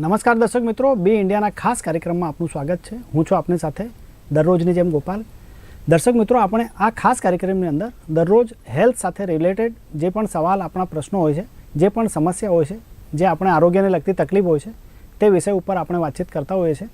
નમસ્કાર દર્શક મિત્રો, બી ઇન્ડિયાના ખાસ કાર્યક્રમમાં આપનું સ્વાગત છે. હું છું આપની સાથે દરરોજની જેમ ગોપાલ. દર્શક મિત્રો, આપણે આ ખાસ કાર્યક્રમની અંદર દરરોજ હેલ્થ સાથે રિલેટેડ જે પણ સવાલ આપણા પ્રશ્નો હોય છે, જે પણ સમસ્યા હોય છે, જે આપણે આરોગ્યને લગતી તકલીફ હોય છે, તે વિષય ઉપર આપણે વાતચીત કરતા હોઈએ છીએ.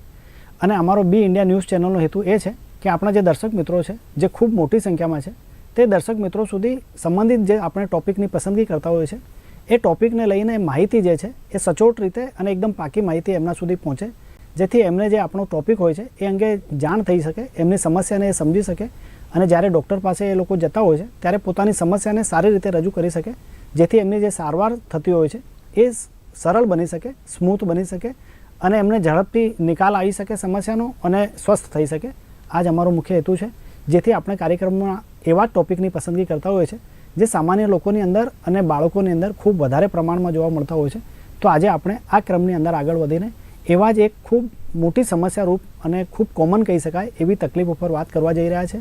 અને અમારો બી ઇન્ડિયા ન્યૂઝ ચેનલનો હેતુ એ છે કે આપણા જે દર્શક મિત્રો છે, જે ખૂબ મોટી સંખ્યામાં છે, તે દર્શક મિત્રો સુધી સંબંધિત જે આપણે ટોપિકની પસંદગી કરતા હોઈએ છીએ એ ટોપિકને લઈને માહિતી જે છે, એ સચોટ રીતે અને એકદમ પાકી માહિતી એમના સુધી પહોંચે, જેથી એમને જે આપણો ટોપિક હોય છે, એ અંગે જાણ થઈ શકે, એમની સમસ્યાને એ સમજી શકે અને જ્યારે ડૉક્ટર પાસે એ લોકો જતા હોય છે, ત્યારે પોતાની સમસ્યાને સારી રીતે રજૂ કરી શકે, જેથી એમની જે સારવાર થતી હોય છે, એ સરળ બની શકે, સ્મૂથ બની શકે અને એમને ઝડપથી નિકાલ આવી શકે સમસ્યાનો અને સ્વસ્થ થઈ શકે. આ જ અમારો મુખ્ય હેતુ છે, જેથી આપણે કાર્યક્રમમાં એવા ટોપિકની પસંદગી કરતા હોય છીએ જે સામાન્ય લોકોની અંદર અને બાળકોની અંદર ખૂબ વધારે પ્રમાણમાં જોવા મળતા હોય છે. તો આજે આપણે આ ક્રમની અંદર આગળ વધીને એવા જ એક ખૂબ મોટી સમસ્યારૂપ અને ખૂબ કોમન કહી શકાય એવી તકલીફ ઉપર વાત કરવા જઈ રહ્યા છે.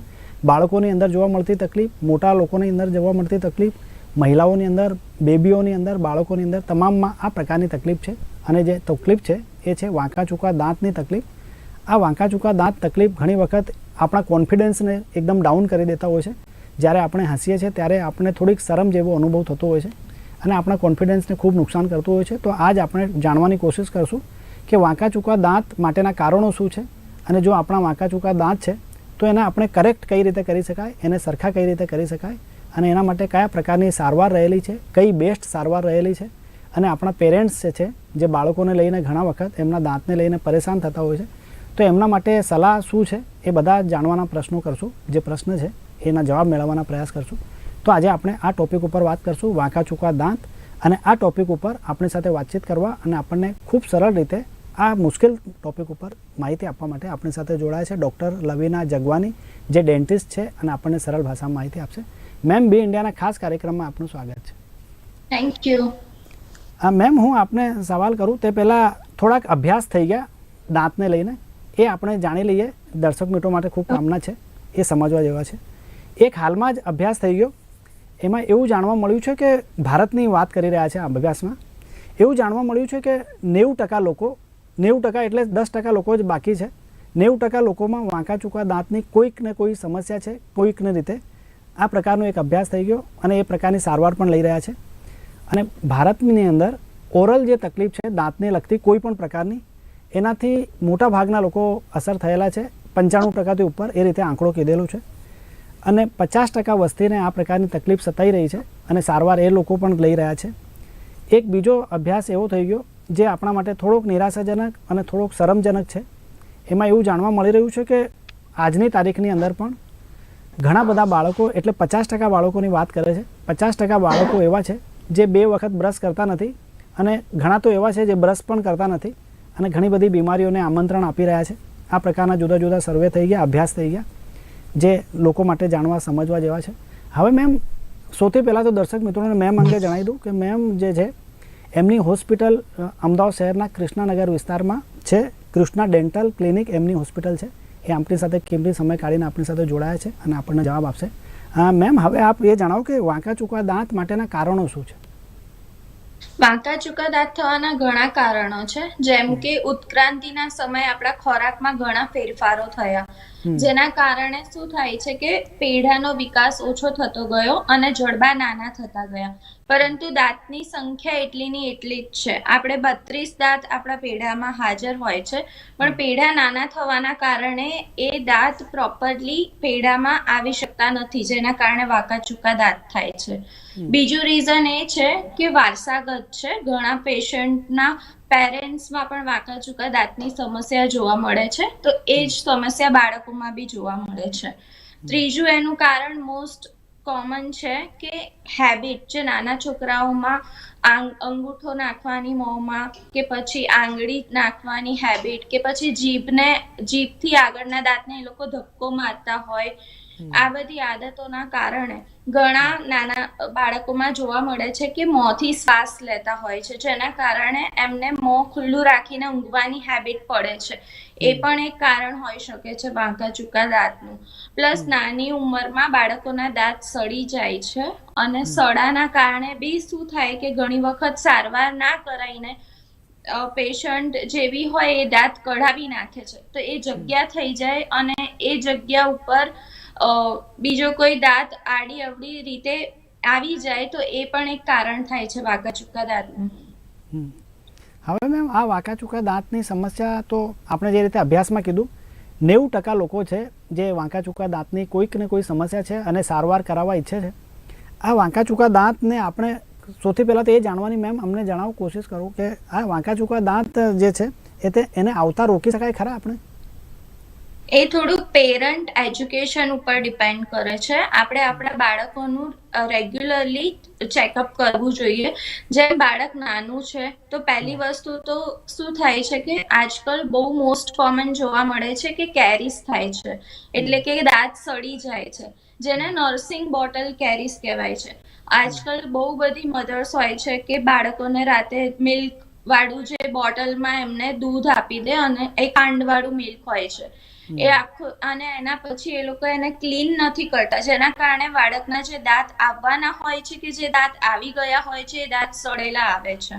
બાળકોની અંદર જોવા મળતી તકલીફ, મોટા લોકોની અંદર જોવા મળતી તકલીફ, મહિલાઓની અંદર, બેબીઓની અંદર, બાળકોની અંદર તમામમાં આ પ્રકારની તકલીફ છે. અને જે તકલીફ છે એ છે વાંકા ચૂકા દાંતની તકલીફ. આ વાંકા ચૂકા દાંત તકલીફ ઘણી વખત આપણા કોન્ફિડન્સને એકદમ ડાઉન કરી દેતા હોય છે. જ્યારે આપણે હસીએ છીએ ત્યારે આપણે થોડીક શરમ જેવો અનુભવ થતો હોય છે અને આપણા કોન્ફિડન્સને ખૂબ નુકસાન કરતું હોય છે. તો આજ આપણે જાણવાની કોશિશ કરશું કે વાંકા ચૂકા દાંત માટેના કારણો શું છે અને જો આપણા વાંકા ચૂકા દાંત છે, તો એને આપણે કરેક્ટ કઈ રીતે કરી શકાય, એને સરખા કઈ રીતે કરી શકાય અને એના માટે કયા પ્રકારની સારવાર રહેલી છે, કઈ બેસ્ટ સારવાર રહેલી છે અને આપણા પેરેન્ટ્સ છે, જે બાળકોને લઈને ઘણા વખત એમના દાંતને લઈને પરેશાન થતા હોય છે, તો એમના માટે સલાહ શું છે એ બધા જાણવાના પ્રશ્નો કરશું. જે પ્રશ્ન છે એના જવાબ મેળવવાના પ્રયાસ કરશું. તો આજે આપણે આ ટોપિક ઉપર વાત કરશું વાંકા ચૂકા દાંત. અને આ ટોપિક ઉપર આપણી સાથે વાતચીત કરવા અને આપણને ખૂબ સરળ રીતે આ મુશ્કેલ ટોપિક ઉપર માહિતી આપવા માટે આપણી સાથે જોડાયા છે ડૉક્ટર લવીના જગવાની જે ડેન્ટિસ્ટ છે અને આપણને સરળ ભાષામાં માહિતી આપશે. મેમ બી ઇન્ડિયાના ખાસ કાર્યક્રમમાં આપનું સ્વાગત છે. થેન્ક યુ મેમ હું આપને સવાલ કરું તે પહેલાં થોડાક અભ્યાસ થઈ ગયા દાંતને લઈને. એ આપણે જાણી લઈએ દર્શક મિત્રો માટે ખૂબ કામના છે. એ સમજવા જેવા છે. એક હાલમાં જ અભ્યાસ થઈ ગયો. એમાં એવું જાણવા મળ્યું છે કે ભારતની વાત કરી રહ્યા છે આ અભ્યાસમાં. એવું જાણવા મળ્યું છે કે નેવું ટકા લોકો, નેવું ટકા એટલે દસ ટકા લોકો જ બાકી છે. નેવું ટકા લોકોમાં વાંકા ચૂકા દાંતની કોઈક ને કોઈ સમસ્યા છે કોઈકને રીતે. આ પ્રકારનો એક અભ્યાસ થઈ ગયો અને એ પ્રકારની સારવાર પણ લઈ રહ્યા છે. અને ભારતની અંદર ઓરલ જે તકલીફ છે, દાંતને લગતી કોઈ પણ પ્રકારની, એનાથી મોટા ભાગના લોકો અસર થયેલા છે. પંચાણું ટકાથી ઉપર એ રીતે આંકડો કીધેલો છે. અને પચાસ ટકા વસ્તીને આ પ્રકારની તકલીફ સતાઈ રહી છે અને સારવાર એ લોકો પણ લઈ રહ્યા છે. એક બીજો અભ્યાસ એવો થઈ ગયો જે આપણા માટે થોડોક નિરાશાજનક અને થોડોક શરમજનક છે. એમાં એવું જાણવા મળી રહ્યું છે કે આજની તારીખની અંદર પણ ઘણા બધા બાળકો, એટલે પચાસ ટકા બાળકોની વાત કરે છે. પચાસ ટકા બાળકો એવા છે જે બે વખત બ્રશ કરતા નથી અને ઘણા તો એવા છે જે બ્રશ પણ કરતા નથી અને ઘણી બધી બીમારીઓને આમંત્રણ આપી રહ્યા છે. આ પ્રકારના જુદા જુદા સર્વે થઈ ગયા, અભ્યાસ થઈ ગયા. જે લોકો માટે જાણવા, સમજવા જેવા છે. હવે મેમ સૌથી પહેલાં તો દર્શક મિત્રોને મેમ અંગે જણાવી દઉં કે મેમ જે છે, એમની હોસ્પિટલ અમદાવાદ શહેરના કૃષ્ણાનગર વિસ્તારમાં છે. કૃષ્ણા ડેન્ટલ ક્લિનિક એમની હોસ્પિટલ છે. એ આપણી સાથે કેમની સમય કાઢીને આપણી સાથે જોડાયા છે અને આપણને જવાબ આપશે. મેમ હવે આપ એ જણાવો કે વાંકા ચૂકા દાંત માટેના કારણો શું છે? વાંકા ચૂકા દાંત થવાના ઘણા કારણો છે. જેમ કે ઉત્ક્રાંતિના સમયે આપણા ખોરાકમાં ઘણા ફેરફારો થયા. જેના કારણે શું થાય છે કે પેઢાનો વિકાસ ઓછો થતો ગયો અને જડબા નાના થતા ગયા. પરંતુ દાંતની સંખ્યા એટલીની એટલી જ છે. આપણે બત્રીસ દાંત આપણા પેઢામાં હાજર હોય છે પણ પેઢા નાના થવાના કારણે એ દાંત પ્રોપરલી પેઢામાં આવી શકતા નથી જેના કારણે વાંકાચૂકા દાંત થાય છે. બીજું રીઝન એ છે કે વારસાગત છે. ઘણા પેશન્ટના પેરેન્ટ્સમાં પણ વાંકા ચૂકા દાંતની સમસ્યા જોવા મળે છે. તો એ જ સમસ્યા બાળકોમાં બી જોવા મળે છે. ત્રીજું એનું કારણ મોસ્ટ કોમન છે કે હેબિટ જે નાના છોકરાઓમાં અંગૂઠો નાખવાની મોંમાં કે પછી આંગળી નાખવાની હેબિટ કે પછી જીભને, જીભથી આગળના દાંતને એ લોકો ધક્કો મારતા હોય આ બધી આદતોના કારણે ઘણા નાના બાળકોમાં જોવા મળે છે કે મોંથી શ્વાસ લેતા હોય છે જેના કારણે એમને મોં ખુલ્લું રાખીને ઊંઘવાની હેબિટ પડે છે. એ પણ એક કારણ હોઈ શકે છે વાંકા ચૂકા દાંતનું. પ્લસ નાની ઉંમરમાં બાળકોના દાંત સડી જાય છે અને સડાના કારણે બી શું થાય કે ઘણી વખત સારવાર ના કરાઈને પેશન્ટ જેવી હોય એ દાંત કઢાવી નાખે છે. તો એ જગ્યા થઈ જાય અને એ જગ્યા ઉપર બીજો કોઈ દાંત આડી અવડી રીતે આવી જાય તો એ પણ એક કારણ થાય છે વાંકા ચૂકા દાંતનું. હવે મેમ આ વાંકા ચૂકા દાંતની સમસ્યા તો આપણે જે રીતે અભ્યાસમાં કીધું, નેવું ટકા લોકો છે જે વાંકા ચૂકા દાંતની કોઈક ને કોઈ સમસ્યા છે અને સારવાર કરાવવા ઈચ્છે છે. આ વાંકા ચૂકા દાંતને આપણે સૌથી પહેલાં તો એ જાણવાની મેમ અમને જણાવો કોશિશ કરો કે આ વાંકા ચૂકા દાંત જે છે, એ તે એને આવતા રોકી શકાય ખરા આપણે? એ થોડું પેરન્ટ એજ્યુકેશન ઉપર ડિપેન્ડ કરે છે. આપણે આપણા બાળકોનું રેગ્યુલરલી ચેકઅપ કરવું જોઈએ. જેમ બાળક નાનું છે, તો પહેલી વસ્તુ તો શું થાય છે કે આજકાલ બહુ મોસ્ટ કોમન જોવા મળે છે કે કેરીસ થાય છે. એટલે કે દાંત સડી જાય છે. જેને નર્સિંગ બોટલ કેરીસ કહેવાય છે. આજકાલ બહુ બધી મધર્સ હોય છે કે બાળકોને રાતે મિલ્ક વાળું જે બોટલમાં એમને દૂધ આપી દે અને એ કાંડવાળું મિલ્ક હોય છે. એ આખું અને એના પછી એ લોકો એને ક્લીન નથી કરતા. જેના કારણે બાળકના જે દાંત આવવાના હોય છે કે જે દાંત આવી ગયા હોય છે એ દાંત સડેલા આવે છે.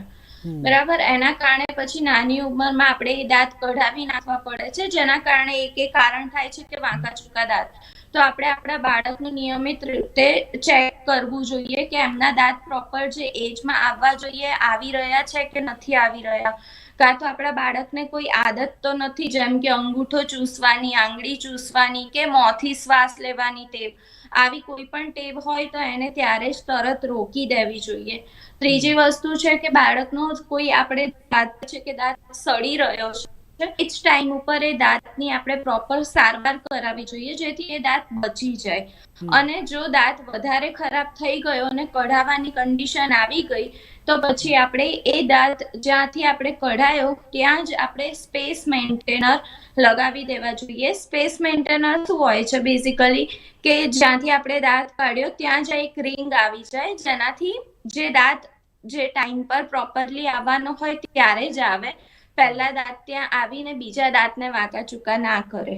બરાબર? એના કારણે પછી નાની ઉંમરમાં આપણે એ દાંત કઢાવી નાખવા પડે છે જેના કારણે એક એ કારણ થાય છે કે વાંકા ચૂકા દાંત. તો આપણે આપણા બાળકનું નિયમિત રીતે ચેક કરવું જોઈએ કે એમના દાંત પ્રોપર જે એજમાં આવવા જોઈએ આવી રહ્યા છે કે નથી આવી રહ્યા. કાં તો આપણા બાળકને કોઈ આદત તો નથી, જેમ કે અંગૂઠો ચૂસવાની, આંગળી ચૂસવાની કે મોંથી શ્વાસ લેવાની ટેવ. આવી કોઈ પણ ટેવ હોય તો એને ત્યારે જ તરત રોકી દેવી જોઈએ. ત્રીજી વસ્તુ છે કે બાળકનો કોઈ આપણે દાંત છે કે દાંત સડી રહ્યો છે એ જ ટાઈમ ઉપર એ દાંતની આપણે પ્રોપર સારવાર કરાવવી જોઈએ જેથી એ દાંત બચી જાય. અને જો દાંત વધારે ખરાબ થઈ ગયો અને કઢાવવાની કન્ડિશન આવી ગઈ તો પછી આપણે એ દાંત જ્યાંથી આપણે કઢાયો ત્યાં જ આપણે સ્પેસ મેન્ટેનર લગાવી દેવા જોઈએ. સ્પેસ મેન્ટેનર શું હોય છે બેઝિકલી કે જ્યાંથી આપણે દાંત કાઢ્યો ત્યાં જ એક રિંગ આવી જાય જેનાથી જે દાંત જે ટાઈમ પર પ્રોપરલી આવવાનો હોય ત્યારે જ આવે. પહેલા દાંત ત્યાં આવીને બીજા દાંતને વાંકા ચૂકા ના કરે.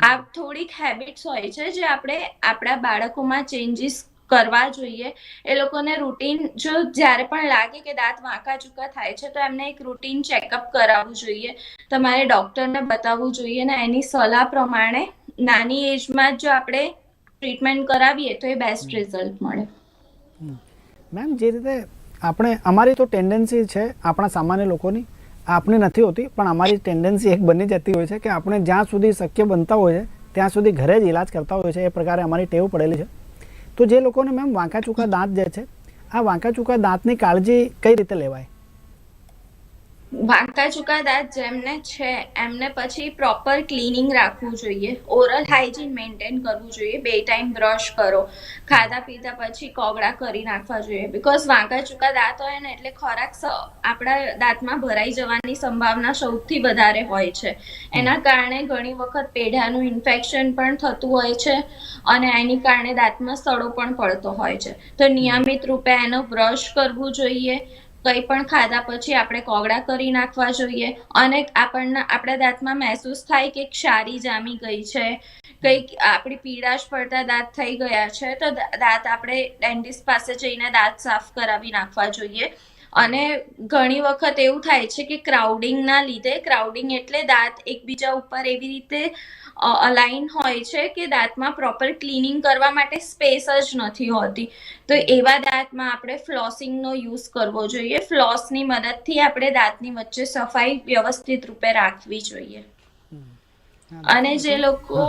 આ થોડીક હેબિટ્સ હોય છે જે આપણે આપણા બાળકોમાં ચેન્જીસ કરવા જોઈએ. એ લોકોને રૂટીન જો જ્યારે પણ લાગે કે દાંત વાંકા ચૂકા થાય છે, તો એમને એક રૂટીન ચેકઅપ કરાવવું જોઈએ. તમારે ડૉક્ટરને બતાવવું જોઈએ ને એની સલાહ પ્રમાણે નાની એજમાં જ આપણે ટ્રીટમેન્ટ કરાવીએ, તો એ બેસ્ટ રિઝલ્ટ મળે. મેમ જે રીતે આપણે, અમારી તો ટેન્ડન્સી છે આપણા સામાન્ય લોકોની આપણી નથી હોતી, પણ અમારી ટેન્ડન્સી એક બની જતી હોય છે કે આપણે જ્યાં સુધી શક્ય બનતા હોય છે, ત્યાં સુધી ઘરે જ ઇલાજ કરતા હોય છે, એ પ્રકારે અમારી ટેવ પડેલી છે. તો જે લોકોને મેમ વાંકા ચૂકા દાંત જે છે, આ વાંકા ચૂકા દાંતની કાળજી કઈ રીતે લેવાય? વાંકા ચૂકા દાંત જેમને છે, એમને પછી પ્રોપર ક્લિનિંગ રાખવું જોઈએ. ઓરલ હાઇજીન મેન્ટેન કરવું જોઈએ. બે ટાઈમ બ્રશ કરો. ખાધા પીધા પછી કોગળા કરી નાખવા જોઈએ. બીકોઝ વાંકા ચૂકા દાંત હોય ને એટલે ખોરાક આપણા દાંતમાં ભરાઈ જવાની સંભાવના સૌથી વધારે હોય છે. એના કારણે ઘણી વખત પેઢાનું ઇન્ફેક્શન પણ થતું હોય છે અને એની કારણે દાંતમાં સડો પણ પડતો હોય છે. તો નિયમિત રૂપે એનો બ્રશ કરવું જોઈએ. કંઈ પણ ખાધા પછી આપણે કોગળા કરી નાખવા જોઈએ અને આપણને, આપણા દાંતમાં મહેસૂસ થાય કે ક્ષારી જામી ગઈ છે, કંઈક આપણી પીડાશ પડતા દાંત થઈ ગયા છે, તો દાંત આપણે ડેન્ટિસ્ટ પાસે જઈને દાંત સાફ કરાવી નાખવા જોઈએ. અને ઘણી વખત એવું થાય છે કે ક્રાઉડિંગના લીધે, ક્રાઉડિંગ એટલે દાંત એકબીજા ઉપર એવી રીતે અલાઇન હોય છે કે દાંતમાં પ્રોપર ક્લિનિંગ કરવા માટે સ્પેસ જ નથી હોતી. તો એવા દાંતમાં આપણે ફ્લોસિંગનો યુઝ કરવો જોઈએ. ફ્લોસની મદદથી આપણે દાંતની વચ્ચે સફાઈ વ્યવસ્થિત રૂપે રાખવી જોઈએ. અને જે લોકો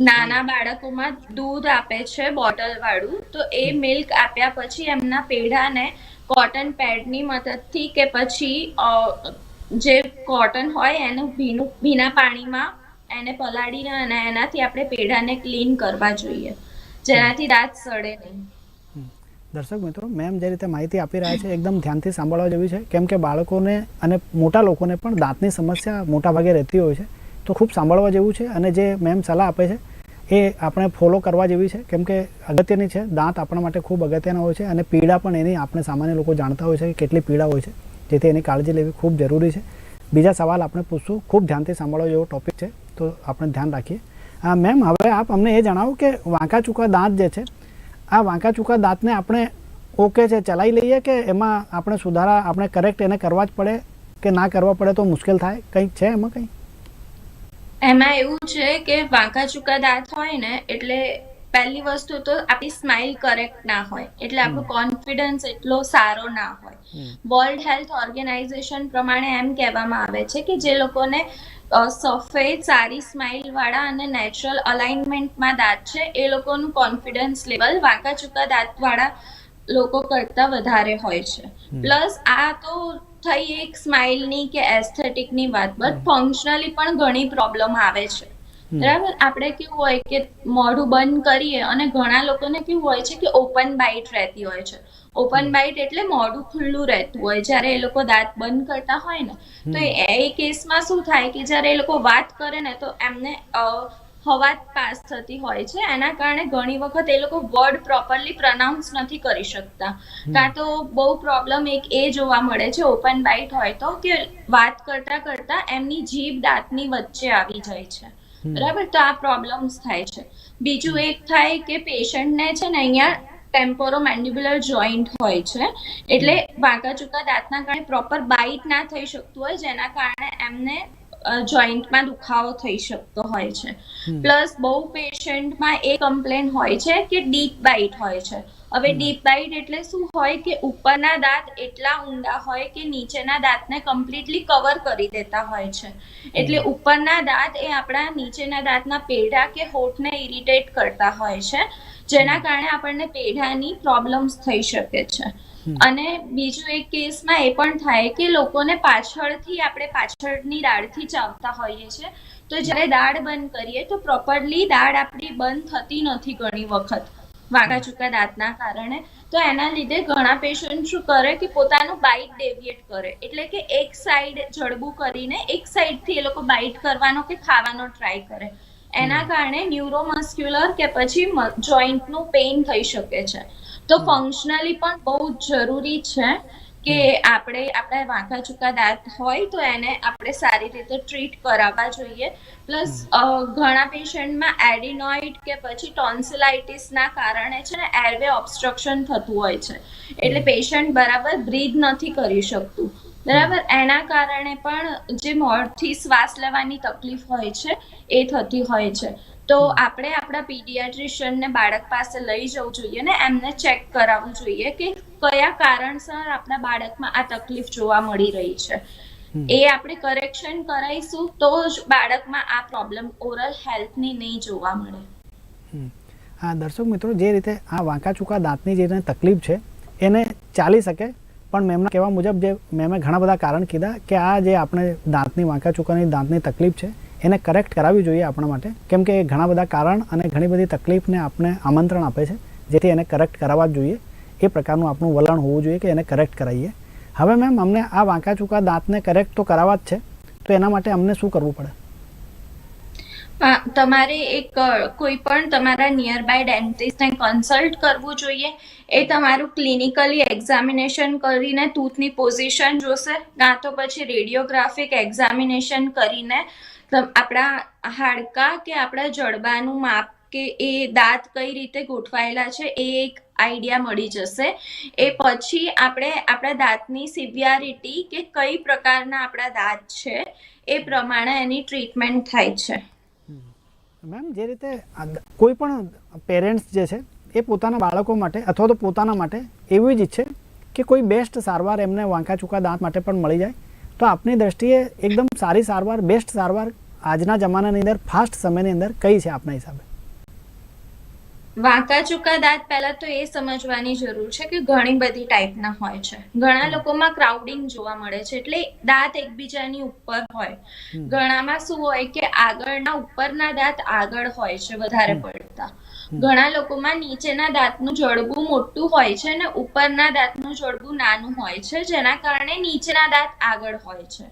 નાના બાળકોમાં દૂધ આપે છે બોટલ વાળું, તો એ મિલ્ક આપ્યા પછી એમના પેઢાને કોટન પેડની મદદથી કે પછી જે કોટન હોય એનું ભીનું, ભીના પાણીમાં એને પલાળીને અને એનાથી આપણે પેઢાને ક્લીન કરવા જોઈએ. જેનાથી દાંત સડે નહીં. દર્શક મિત્રો મેમ જે રીતે માહિતી આપી રહ્યા છે, એકદમ ધ્યાનથી સાંભળવા જેવી છે. કેમ કે બાળકોને અને મોટા લોકોને પણ દાંતની સમસ્યા મોટા ભાગે રહેતી હોય છે. તો ખૂબ સાંભળવા જેવું છે અને જે મેમ સલાહ આપે છે, એ આપણે ફોલો કરવા જેવી છે. કેમ કે અગત્યની છે, દાંત આપણા માટે ખૂબ અગત્યના હોય છે અને પીડા પણ એની આપણે સામાન્ય લોકો જાણતા હોય છે કે કેટલી પીડા હોય છે. જેથી એની કાળજી લેવી ખૂબ જરૂરી છે. બીજા સવાલ આપણે પૂછશું. ખૂબ ધ્યાનથી સાંભળવા એવો ટોપિક છે, તો આપણે ધ્યાન રાખીએ. મેમ હવે આપ અમને એ જણાવો કે વાંકા ચૂકા દાંત જે છે, આ વાંકા ચૂકા દાંતને આપણે ઓકે છે, ચલાવી લઈએ કે એમાં આપણે સુધારા, આપણે કરેક્ટ એને કરવા જ પડે કે ના કરવા પડે તો મુશ્કેલ થાય? કંઈક છે એમાં કંઈ? એમાં એવું છે કે વાંકા ચૂકા દાંત હોય ને એટલે પહેલી વસ્તુ તો આપણી સ્માઇલ કરેક્ટ ના હોય. એટલે આપણો કોન્ફિડન્સ એટલો સારો ના હોય. વર્લ્ડ હેલ્થ ઓર્ગેનાઇઝેશન પ્રમાણે એમ કહેવામાં આવે છે કે જે લોકોને સફેદ સારી સ્માઇલ વાળા અને નેચરલ અલાઇનમેન્ટમાં દાંત છે એ લોકોનું કોન્ફિડન્સ લેવલ વાંકા ચૂકા દાંત વાળા લોકો કરતા વધારે હોય છે. પ્લસ આ તો થઈ એક સ્માઇલની કે એસ્થેટિકની વાત બટ ફંક્શનલી પણ ઘણી પ્રોબ્લેમ આવે છે. બરાબર? આપણે કેવું હોય કે મોઢું બંધ કરીએ અને ઘણા લોકોને કેવું હોય છે કે ઓપન બાઇટ રહેતી હોય છે. ઓપન બાઇટ એટલે મોઢું ખુલ્લું રહેતું હોય. જ્યારે એ લોકો દાંત બંધ કરતા હોય ને તો એ કેસમાં શું થાય કે જ્યારે એ લોકો વાત કરે ને તો એમને હવા પાસ થતી હોય છે. એના કારણે ઘણી વખત એ લોકો વર્ડ પ્રોપરલી પ્રનાઉન્સ નથી કરી શકતા. કાં તો બહુ પ્રોબ્લેમ એક એ જોવા મળે છે ઓપન બાઇટ હોય તો કે વાત કરતા કરતા એમની જીભ દાંતની વચ્ચે આવી જાય છે. બરાબર? તો આ પ્રોબ્લેમ્સ થાય છે. બીજું એક થાય કે પેશન્ટને છે ને અહીંયા ટેમ્પોરો મેન્ડિબ્યુલર જોઈન્ટ હોય છે. એટલે વાંકા ચૂકા દાંતના કારણે પ્રોપર બાઇટ ના થઈ શકતું હોય જેના કારણે એમને જોઈન્ટમાં દુખાવો થઈ શકતો હોય છે. પ્લસ બહુ પેશન્ટમાં એ કમ્પ્લેન હોય છે કે ડીપ બાઇટ હોય છે. હવે ડીપ બાઇટ એટલે શું હોય કે ઉપરના દાંત એટલા ઊંડા હોય કે નીચેના દાંતને કમ્પ્લીટલી કવર કરી દેતા હોય છે. એટલે ઉપરના દાંત એ આપણા નીચેના દાંતના પેઢા કે હોઠને ઇરિટેટ કરતા હોય છે. જેના કારણે આપણને પેઢાની પ્રોબ્લેમ્સ થઈ શકે છે. અને બીજું એક કેસમાં એ પણ થાય કે લોકોને પાછળથી આપણે પાછળની દાળથી ચાવતા હોઈએ છીએ. તો જ્યારે દાળ બંધ કરીએ તો પ્રોપરલી દાળ આપણી બંધ થતી નથી ઘણી વખત. વાંકા ચૂકા દાંતના કારણે. તો એના લીધે ઘણા પેશન્ટ શું કરે કે પોતાનું બાઇટ ડેવિએટ કરે. એટલે કે એક સાઈડ જડબું કરીને એક સાઈડથી એ લોકો બાઇટ કરવાનો કે ખાવાનો ટ્રાય કરે. એના કારણે ન્યુરોમસ્ક્યુલર કે પછી જોઈન્ટનું પેઇન થઈ શકે છે. તો ફંક્શનલી પણ બહુ જરૂરી છે. કે આપણે આપણા વાંકા ચૂકા દાંત હોય તો એને આપણે સારી રીતે ટ્રીટ કરાવવા જોઈએ. પ્લસ ઘણા પેશન્ટમાં એડિનોઇડ કે પછી ટોન્સિલાઇટિસના કારણે છે ને એરવે ઓબ્સ્ટ્રક્શન થતું હોય છે. એટલે પેશન્ટ બરાબર બ્રીથ નથી કરી શકતું. બરાબર? એના કારણે પણ જે મોઢથી શ્વાસ લેવાની તકલીફ હોય છે એ થતી હોય છે. તો આપણે આપણા પીડિયાટ્રિશિયનને બાળક પાસે લઈ જવું જોઈએ ને એમને ચેક કરાવવું જોઈએ કે કયા કારણસર આપણા બાળકમાં આ તકલીફ જોવા મળી રહી છે. એ આપણે કરેક્શન કરાવીશું તો જ બાળકમાં આ પ્રોબ્લેમ ઓરલ હેલ્થની નહીં જોવા મળે. હા દર્શક મિત્રો જે રીતે આ વાંકા ચૂકા દાંતની જે તકલીફ છે એને ચાલી શકે પણ મેમના કહેવા મુજબ જે મેમે ઘણા બધા કારણ કીધા કે આ જે આપણે દાંતની વાંકા ચૂકાની દાંતની તકલીફ છે એને કરેક્ટ કરાવવી જોઈએ આપણા માટે. કેમ કે ઘણા બધા કારણ અને ઘણી બધી તકલીફને આપણે આમંત્રણ આપે છે, જેથી એને કરેક્ટ કરાવવા જ જોઈએ. એ પ્રકારનું આપણું વલણ હોવું જોઈએ કે એને કરેક્ટ કરાવીએ. હવે મેમ અમને આ વાંકા ચૂકા દાંતને કરેક્ટ તો કરાવવા જ છે, તો એના માટે અમને શું કરવું પડે? તમારે એક કોઈ પણ તમારા નિયર બાય ડેન્ટિસ્ટને કન્સલ્ટ કરવું જોઈએ. એ તમારું ક્લિનિકલી એક્ઝામિનેશન કરીને ટૂથની પોઝિશન જોશે કાં તો પછી રેડિયોગ્રાફિક એક્ઝામિનેશન કરીને આપણા હાડકાં કે આપણા જડબાનું માપ કે એ દાંત કઈ રીતે ગોઠવાયેલા છે એ એક આઈડિયા મળી જશે. એ પછી આપણે આપણા દાંતની સિવિયારિટી કે કઈ પ્રકારના આપણા દાંત છે એ પ્રમાણે એની ટ્રીટમેન્ટ થાય છે. મેમ, જે રીતે કોઈ પણ પેરેન્ટ્સ જે છે એ પોતાના બાળકો માટે અથવા તો પોતાના માટે એવું જ ઈચ્છે કે કોઈ બેસ્ટ સારવાર એમને વાંકા ચૂકા દાંત માટે પણ મળી જાય. તો આપની દ્રષ્ટિએ એકદમ સારી સારવાર, બેસ્ટ સારવાર આજના જમાનાની અંદર ફાસ્ટ સમયની અંદર કઈ છે આપના હિસાબે? વાંકા ચૂકા દાંત પહેલા તો એ સમજવાની જરૂર છે કે ઘણી બધી ટાઈપના હોય છે. ઘણા લોકોમાં ક્રાઉડિંગ જોવા મળે છે એટલે દાંત એકબીજાની ઉપર હોય. ઘણામાં શું હોય કે આગળના ઉપરના દાંત આગળ હોય છે વધારે પડતા. ઘણા લોકોમાં નીચેના દાંતનું જડબું મોટું હોય છે અને ઉપરના દાંતનું જડબું નાનું હોય છે જેના કારણે નીચેના દાંત આગળ હોય છે.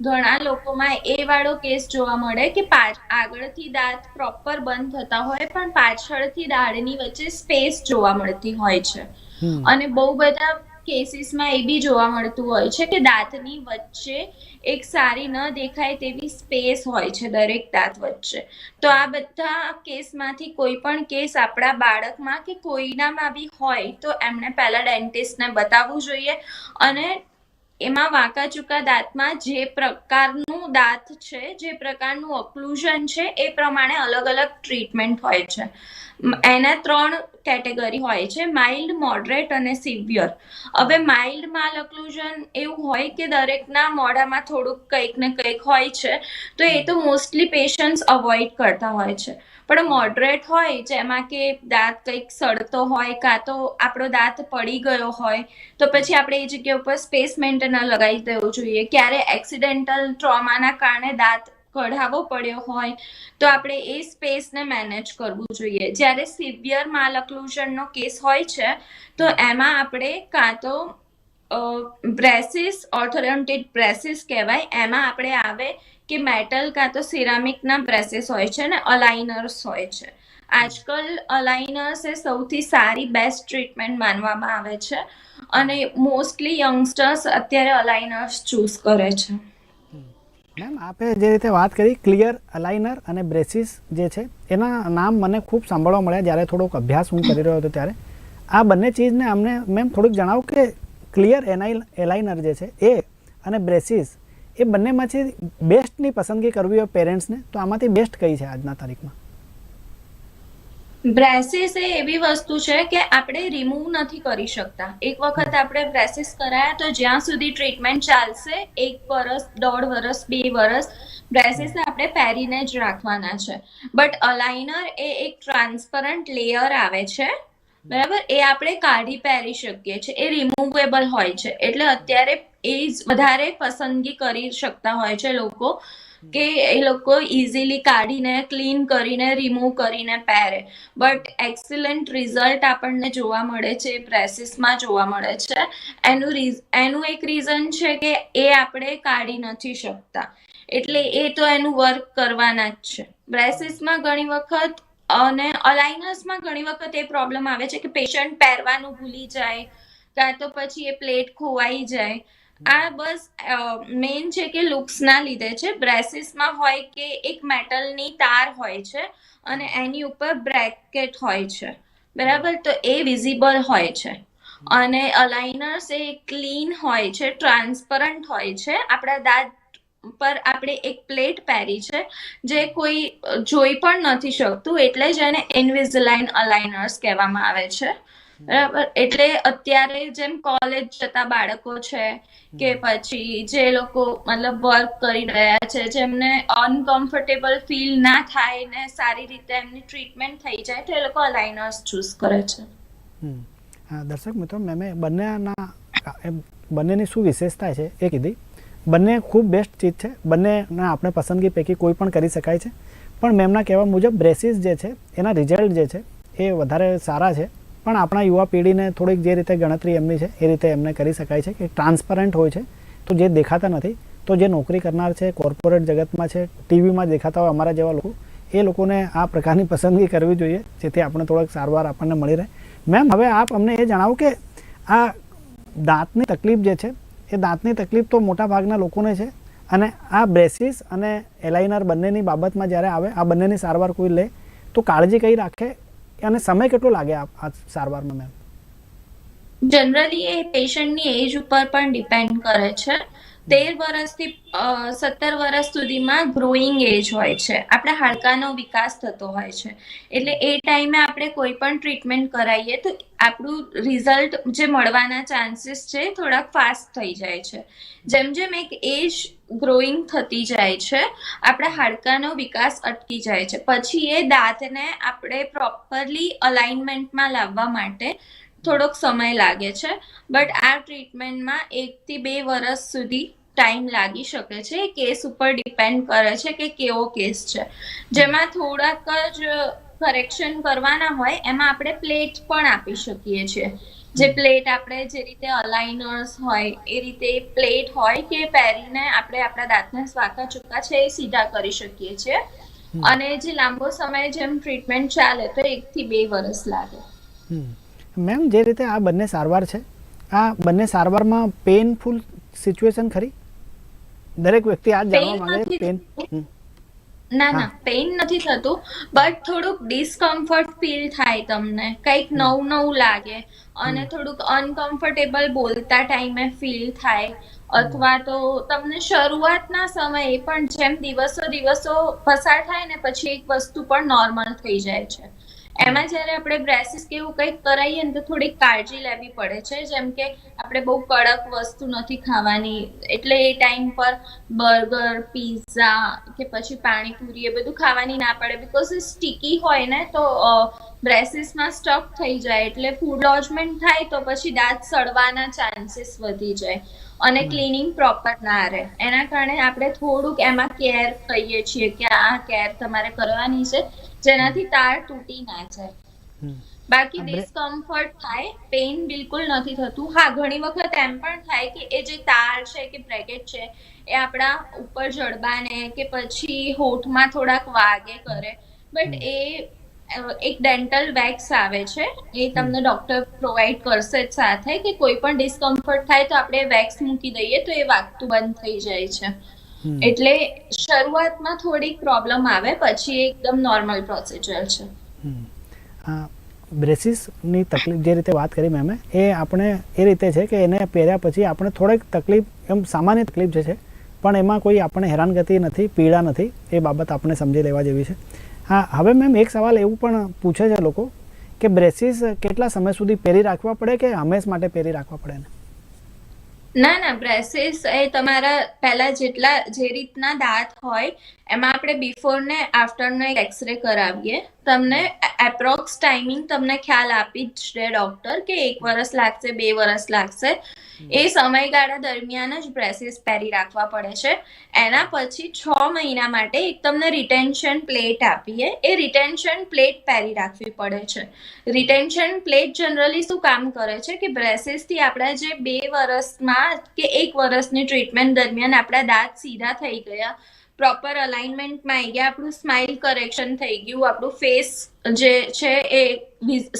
ઘણા લોકોમાં એ વાળો કેસ જોવા મળે કે આગળથી દાંત પ્રોપર બંધ થતા હોય પણ પાછળથી દાઢની વચ્ચે સ્પેસ જોવા મળતી હોય છે. અને બહુ બધા કેસીસમાં એ બી જોવા મળતું હોય છે કે દાંતની વચ્ચે એક સારી ન દેખાય તેવી સ્પેસ હોય છે દરેક દાંત વચ્ચે. તો આ બધા કેસમાંથી કોઈ પણ કેસ આપણા બાળકમાં કે કોઈનામાં બી હોય તો એમણે પહેલા ડેન્ટિસ્ટને બતાવવું જોઈએ અને એમાં વાંકા ચૂકા દાંતમાં જે પ્રકારનું દાંત છે, જે પ્રકારનું ઓક્લુઝન છે, એ પ્રમાણે અલગ અલગ ટ્રીટમેન્ટ હોય છે. એના ત્રણ કેટેગરી હોય છે માઇલ્ડ મોડરેટ અને સિવિયર હવે માઇલ્ડ માલ ઓક્લુઝન એવું હોય કે દરેકના મોઢામાં થોડુંક કંઈક ને કંઈક હોય છે, તો એ તો મોસ્ટલી પેશન્ટ્સ અવોઇડ કરતા હોય છે. પણ મોડરેટ હોય, જેમાં કે દાંત કંઈક સડતો હોય, કાં તો આપણો દાંત પડી ગયો હોય, તો પછી આપણે એ જગ્યા ઉપર સ્પેસ મેન્ટેનર લગાવી દેવું જોઈએ. ક્યારે એક્સિડેન્ટલ ટ્રોમાના કારણે દાંત કઢાવો પડ્યો હોય, તો આપણે એ સ્પેસને મેનેજ કરવું જોઈએ. જ્યારે સિવિયર માલ અક્લુઝનનો કેસ હોય છે, તો એમાં આપણે કાં તો બ્રેસિસ ઓર્થોડોન્ટિક બ્રેસિસ કહેવાય, એમાં આપણે આવે કે મેટલ કાં તો સિરામિકના બ્રેસિસ હોય છે ને અલાઇનર્સ હોય છે. આજકાલ અલાઇનર્સ એ સૌથી સારી, બેસ્ટ ટ્રીટમેન્ટ માનવામાં આવે છે અને મોસ્ટલી યંગસ્ટર્સ અત્યારે અલાઇનર્સ ચૂઝ કરે છે. મેમ આપે જે રીતે વાત કરી ક્લિયર અલાઇનર અને બ્રેસિસ જે છે, એના નામ મને ખૂબ સાંભળવા મળ્યા જ્યારે થોડોક અભ્યાસ હું કરી રહ્યો હતો ત્યારે. આ બંને ચીજને અમને મેમ થોડુંક જણાવો કે ક્લિયર એનાઇલ એલાઇનર જે છે, એ અને બ્રેસિસ એ બંનેમાંથી બેસ્ટની પસંદગી કરવી હોય પેરેન્ટ્સને તો આમાંથી બેસ્ટ કઈ છે આજના તારીખમાં? બ્રેસિસ એ એવી વસ્તુ છે કે આપણે રિમૂવ નથી કરી શકતા. એક વખત આપણે બ્રેસિસ કરાયા તો જ્યાં સુધી ટ્રીટમેન્ટ ચાલશે, એક વરસ, દોઢ વરસ, બે વરસ બ્રેસિસ આપણે પહેરીને જ રાખવાના છે. બટ અલાઇનર એ એક ટ્રાન્સપરન્ટ લેયર આવે છે, બરાબર? એ આપણે કાઢી પહેરી શકીએ છીએ. એ રિમૂવેબલ હોય છે. એટલે અત્યારે એ વધારે પસંદગી કરી શકતા હોય છે લોકો. કે એ લોકો ઇઝીલી કાઢીને ક્લીન કરીને રિમૂવ કરીને પહેરે. બટ એક્સિલન્ટ રિઝલ્ટ આપણને જોવા મળે છે પ્રેસિસમાં જોવા મળે છે. એનું એનું એક રીઝન છે કે એ આપણે કાઢી નથી શકતા. એટલે એ તો એનું વર્ક કરવાના જ છે. બ્રેસીસમાં ઘણી વખત અને અલાઇનર્સમાં ઘણી વખત એ પ્રોબ્લેમ આવે છે કે પેશન્ટ પહેરવાનું ભૂલી જાય, કાં તો પછી એ પ્લેટ ખોવાઈ જાય. આ બસ મેઇન છે કે લુક્સના લીધે છે. બ્રેસીસમાં હોય કે એક મેટલની તાર હોય છે અને એની ઉપર બ્રેકેટ હોય છે. બરાબર? તો એ વિઝિબલ હોય છે. અને અલાઇનર્સ એ ક્લીન હોય છે ટ્રાન્સપરન્ટ હોય છે. આપણા દાંત પર આપણે એક પ્લેટ પહેરી છે જે કોઈ જોઈ પણ નથી શકતું, એટલે જ એને ઇનવિઝલાઇન અલાઇનર્સ કહેવામાં આવે છે. બરાબર? એટલે અત્યારે જેમ કોલેજ જતા બાળકો છે કે પછી જે લોકો મતલબ વર્ક કરી રહ્યા છે જેમને અનકમ્ફર્ટેબલ ફીલ ના થાય ને સારી રીતે એમની ટ્રીટમેન્ટ થઈ જાય તો એ લોકો અલાઇનર્સ ચૂઝ કરે છે. દર્શક મિત્રો મેમે બંનેના બંનેની શું વિશેષતા છે એ કીધી. બંને ખૂબ બેસ્ટ ચીજ છે. બંનેના આપણે પસંદગી પૈકી કોઈ પણ કરી શકાય છે. પણ મેમના કહેવા મુજબ બ્રેસીસ જે છે એના રિઝલ્ટ જે છે એ વધારે સારા છે. પણ આપણા યુવા પેઢીને થોડીક જે રીતે ગણતરી એમની છે, એ રીતે એમને કરી શકાય છે કે ટ્રાન્સપરન્ટ હોય છે. તો જે દેખાતા નથી, તો જે નોકરી કરનાર છે, કોર્પોરેટ જગતમાં છે, ટીવીમાં દેખાતા હોય અમારા જેવા લોકો, એ લોકોને આ પ્રકારની પસંદગી કરવી જોઈએ, જેથી આપણે થોડોક સારવાર આપણને મળી રહે. મેમ, હવે આપ અમને એ જણાવો કે આ દાંતની તકલીફ જે છે, એ દાંતની તકલીફ તો મોટા ભાગના લોકોને છે અને આ બ્રેસિસ અને એલાઇનર બંનેની બાબતમાં જ્યારે આવે, આ બંનેની સારવાર કોઈ લે, તો કાળજી કઈ રાખે? અને સમય કેટલો લાગે આ સારવારમાં મેમ જનરલી એ પેશન્ટની એજ ઉપર પણ ડિપેન્ડ કરે છે. તેર વર્ષથી સત્તર વર્ષ સુધીમાં ગ્રોઈંગ એજ હોય છે. આપણા હાડકાનો વિકાસ થતો હોય છે. એટલે એ ટાઈમે આપણે કોઈ પણ ટ્રીટમેન્ટ કરાવીએ તો આપણું રિઝલ્ટ જે મળવાના ચાન્સીસ છે થોડાક ફાસ્ટ થઈ જાય છે. જેમ જેમ એક એજ ગ્રોઈંગ થતી જાય છે, આપણા હાડકાનો વિકાસ અટકી જાય છે. પછી એ દાંતને આપણે પ્રોપરલી અલાઇનમેન્ટમાં લાવવા માટે થોડોક સમય લાગે છે. બટ આ ટ્રીટમેન્ટમાં એકથી બે વર્ષ સુધી ટાઈમ લાગી શકે છે કેસ ઉપર ડિપેન્ડ કરે છે કે કેવો કેસ છે. જેમાં થોડાક જ કરેક્શન કરવાના હોય એમાં આપણે પ્લેટ પણ આપી શકીએ છીએ. જે પ્લેટ આપણે જે રીતે અલાઇનર્સ હોય એ રીતે પ્લેટ હોય કે પહેરીને આપણે આપણા દાંતના સ્વાકા ચૂકા છે એ સીધા કરી શકીએ છીએ. અને જે લાંબો સમય જેમ ટ્રીટમેન્ટ ચાલે તો એકથી બે વર્ષ લાગે. મેમ જે રીતે આ બંને સારવાર છે આ બંને સારવારમાં પેનફુલ સિચ્યુએશન ખરી? દરેક વ્યક્તિ આ જાણવા માંગે પેન ના ના પેઇન નથી થતું બટ થોડુંક ડિસ્કમ્ફર્ટ ફીલ થાય તમને. કંઈક નવું નવું લાગે અને થોડુંક અનકમ્ફર્ટેબલ બોલતા ટાઈમે ફીલ થાય. અથવા તો તમને શરૂઆતના સમયે પણ જેમ દિવસો દિવસો પસાર થાય ને પછી એક વસ્તુ પણ નોર્મલ થઈ જાય છે. એમાં જ્યારે આપણે બ્રેસીસ કે એવું કંઈક કરાવીએ ને તો થોડીક કાળજી લેવી પડે છે. જેમ કે આપણે બહુ કડક વસ્તુ નથી ખાવાની. એટલે એ ટાઈમ પર બર્ગર પીઝા કે પછી પાણીપુરી એ બધું ખાવાની ના પડે. બિકોઝ એ સ્ટીકી હોય ને તો બ્રેસીસમાં સ્ટક થઈ જાય. એટલે ફૂડ લોજમેન્ટ થાય તો પછી દાંત સડવાના ચાન્સીસ વધી જાય અને ક્લિનિંગ પ્રોપર ના રહે. એના કારણે આપણે થોડુંક એમાં કેર કહીએ છીએ કે આ કેર તમારે કરવાની છે. જેનાથી તાર તૂટી ના જાય. બાકી ડિસ્કમ્ફર્ટ થાય પેઇન બિલકુલ નથી થતું. હા ઘણી વખત એમ પણ થાય કે એ જે તાર છે કે બ્રેકેટ છે એ આપણા ઉપર જડબાને કે પછી હોઠમાં થોડાક વાગે કરે. બટ એ એક ડેન્ટલ વેક્સ આવે છે. એ તમને ડોક્ટર પ્રોવાઈડ કરશે જ સાથે કે કોઈ પણ ડિસ્કમ્ફર્ટ થાય તો આપણે વેક્સ મૂકી દઈએ તો એ વાગતું બંધ થઈ જાય છે. એટલે શરૂઆતમાં થોડીક પ્રોબ્લેમ આવે પછી એકદમ નોર્મલ પ્રોસિજર છે. બ્રેસિસની તકલીફ જે રીતે વાત કરી મેમે એ આપણે એ રીતે છે કે એને પહેર્યા પછી આપણે થોડીક તકલીફ એમ સામાન્ય તકલીફ જે છે પણ એમાં કોઈ આપણે હેરાનગતિ નથી પીડા નથી એ બાબત આપણે સમજી લેવા જેવી છે. હા હવે મેમ એક સવાલ એવું પણ પૂછે છે લોકો કે બ્રેસિસ કેટલા સમય સુધી પહેરી રાખવા પડે કે હંમેશ માટે પહેરી રાખવા પડે ને ના ના, બ્રેસીસ એ તમારા પહેલા જેટલા જે રીતના દાંત હોય, એમાં આપણે બિફોર ને આફ્ટરનો એક એક્સરે કરાવીએ. તમને એપ્રોક્સ ટાઈમિંગ તમને ખ્યાલ આપી જ છે ડોક્ટર કે એક વર્ષ લાગશે બે વર્ષ લાગશે. એ સમયગાળા દરમિયાન જ બ્રેસીસ પહેરી રાખવા પડે છે. એના પછી છ મહિના માટે એક તમને રિટેન્શન પ્લેટ આપીએ. એ રિટેન્શન પ્લેટ પહેરી રાખવી પડે છે. રિટેન્શન પ્લેટ જનરલી શું કામ કરે છે કે બ્રેસીસથી આપણા જે બે વર્ષમાં કે એક વર્ષની ટ્રીટમેન્ટ દરમિયાન આપણા દાંત સીધા થઈ ગયા. પ્રોપર અલાઇનમેન્ટમાં આવી ગયા. આપણું સ્માઇલ કરેક્શન થઈ ગયું. આપણું ફેસ જે છે એ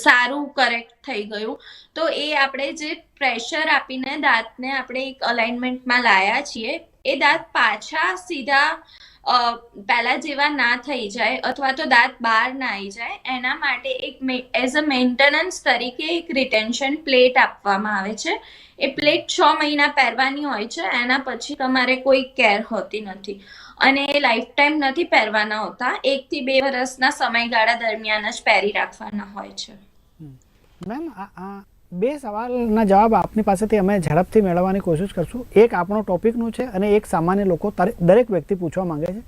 સારું કરેક્ટ થઈ ગયું. તો એ આપણે જે પ્રેશર આપીને દાંતને આપણે એક અલાઇનમેન્ટમાં લાયા છીએ, એ દાંત પાછા સીધા પહેલા જેવા ના થઈ જાય અથવા તો દાંત બહાર ના આવી જાય. એના માટે એક એઝ અ મેન્ટેનન્સ તરીકે એક રિટેન્શન પ્લેટ આપવામાં આવે છે. એ પ્લેટ છ મહિના પહેરવાની હોય છે. એના પછી તમારે કોઈ કેર હોતી નથી. અને એ લાઈફ ટાઈમ નથી પહેરવાના હોતા. એકથી બે વર્ષના સમયગાળા દરમિયાન જ પહેરી રાખવાના હોય છે. મેમ બે સવાલના જવાબ આપની પાસેથી અમે ઝડપથી મેળવવાની કોશિશ કરશું. એક આપણો ટોપિકનું છે અને એક સામાન્ય લોકો દરેક વ્યક્તિ પૂછવા માંગે છે.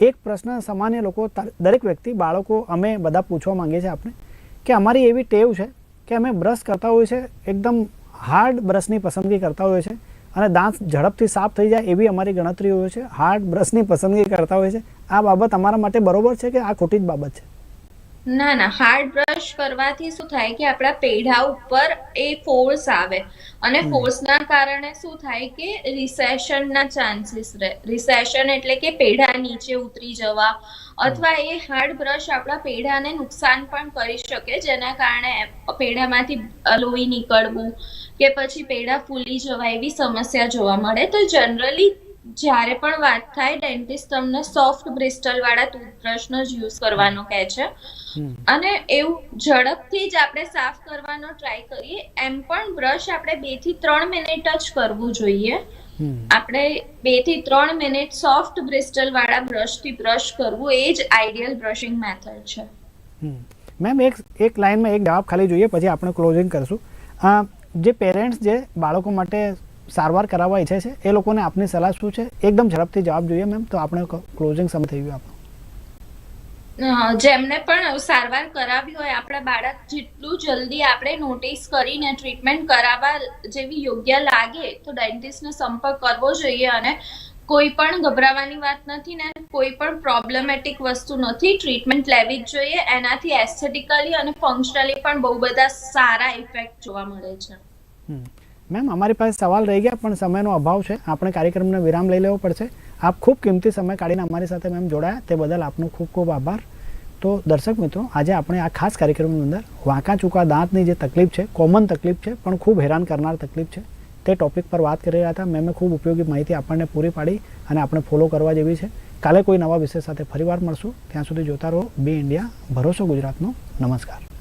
એક પ્રશ્ન સામાન્ય લોકો દરેક વ્યક્તિ, બાળકો, અમે બધા પૂછવા માંગીએ છીએ આપણે કે અમારી એવી ટેવ છે કે અમે બ્રશ કરતા હોઈએ છીએ એકદમ હાર્ડ બ્રશની પસંદગી કરતા હોઈએ છે અને દાંત ઝડપથી સાફ થઈ જાય એવી અમારી ગણતરી હોય છે. હાર્ડ બ્રશની પસંદગી કરતા હોય છે. આ બાબત અમારા માટે બરોબર છે કે આ ખોટી જ બાબત છે? ના ના. હાર્ડ બ્રશ કરવાથી શું થાય કે આપણા પેઢા ઉપર એ ફોર્સ આવે અને ફોર્સના કારણે શું થાય કે રિસેશનના ચાન્સીસ રહે. રિસેશન એટલે કે પેઢા નીચે ઉતરી જવા અથવા એ હાર્ડ બ્રશ આપણા પેઢાને નુકસાન પણ કરી શકે જેના કારણે પેઢામાંથી લોહી નીકળવું કે પછી પેડા ફૂલી જવા એવી સમસ્યા જોવા મળે. તો જનરલી જ્યારે પણ વાત થાય ડેન્ટિસ્ટ તમને સોફ્ટ બ્રિસ્ટલ વાળા ટૂથબ્રશનો જ યુઝ કરવાનો કહે છે. અને એવું ઝડપથી જ આપણે સાફ કરવાનો ટ્રાય કરીએ. એમ પણ બ્રશ આપણે બેથી ત્રણ મિનિટ જ કરવું જોઈએ. આપણે બેથી ત્રણ મિનિટ સોફ્ટ બ્રિસ્ટલ વાળા બ્રશથી બ્રશ કરવું એ જ આઈડિયલ બ્રશિંગ મેથડ છે. મેમ એક એક લાઈનમાં એક જવાબ ખાલી જોઈએ પછી આપણે ક્લોઝિંગ કરશું. જે પેરેન્ટ્સ જે બાળકો માટે સારવાર કરાવવા ઈચ્છે છે, એ લોકોને આપની સલાહ શું છે? એકદમ ઝડપથી જવાબ જોઈએ મેમ તો આપણે ક્લોઝિંગ સમય થઈ ગયું આપણું. જેમને પણ સારવાર કરાવી હોય, આપણા બાળક જેટલું જલ્દી આપણે નોટિસ કરીને ટ્રીટમેન્ટ કરાવવા જેવી યોગ્ય લાગે, તો ડેન્ટિસ્ટનો સંપર્ક કરવો જોઈએ અને કોઈ પણ ગભરાવાની વાત નથી ને, કોઈ પણ પ્રોબ્લેમેટિક વસ્તુ નથી ટ્રીટમેન્ટ લેવી જ જોઈએ. એનાથી એસ્થેટિકલી અને ફંક્શનલી પણ બહુ બધા સારા ઇફેક્ટ જોવા મળે છે. મેમ, અમારી પાસે સવાલ રહી ગયા, પણ સમયનો અભાવ છે. આપણે કાર્યક્રમને વિરામ લઈ લેવો પડશે. આપ ખૂબ કિંમતી સમય કાઢીને અમારી સાથે મેમ જોડાયા. તે બદલ આપનો ખૂબ ખૂબ આભાર. તો દર્શક મિત્રો, આજે આપણે આ ખાસ કાર્યક્રમની અંદર વાંકા ચૂકા દાંતની જે તકલીફ છે, કોમન તકલીફ છે, પણ ખૂબ હેરાન કરનાર તકલીફ છે, તે ટોપિક પર વાત કરી રહ્યા હતા. મેમે ખૂબ ઉપયોગી માહિતી આપણને પૂરી પાડી અને આપણે ફોલો કરવા જેવી છે. કાલે કોઈ નવા વિષય સાથે ફરીવાર મળશું. ત્યાં સુધી જોતા રહો. બી ઇન્ડિયા, ભરોસો ગુજરાતનો. નમસ્કાર.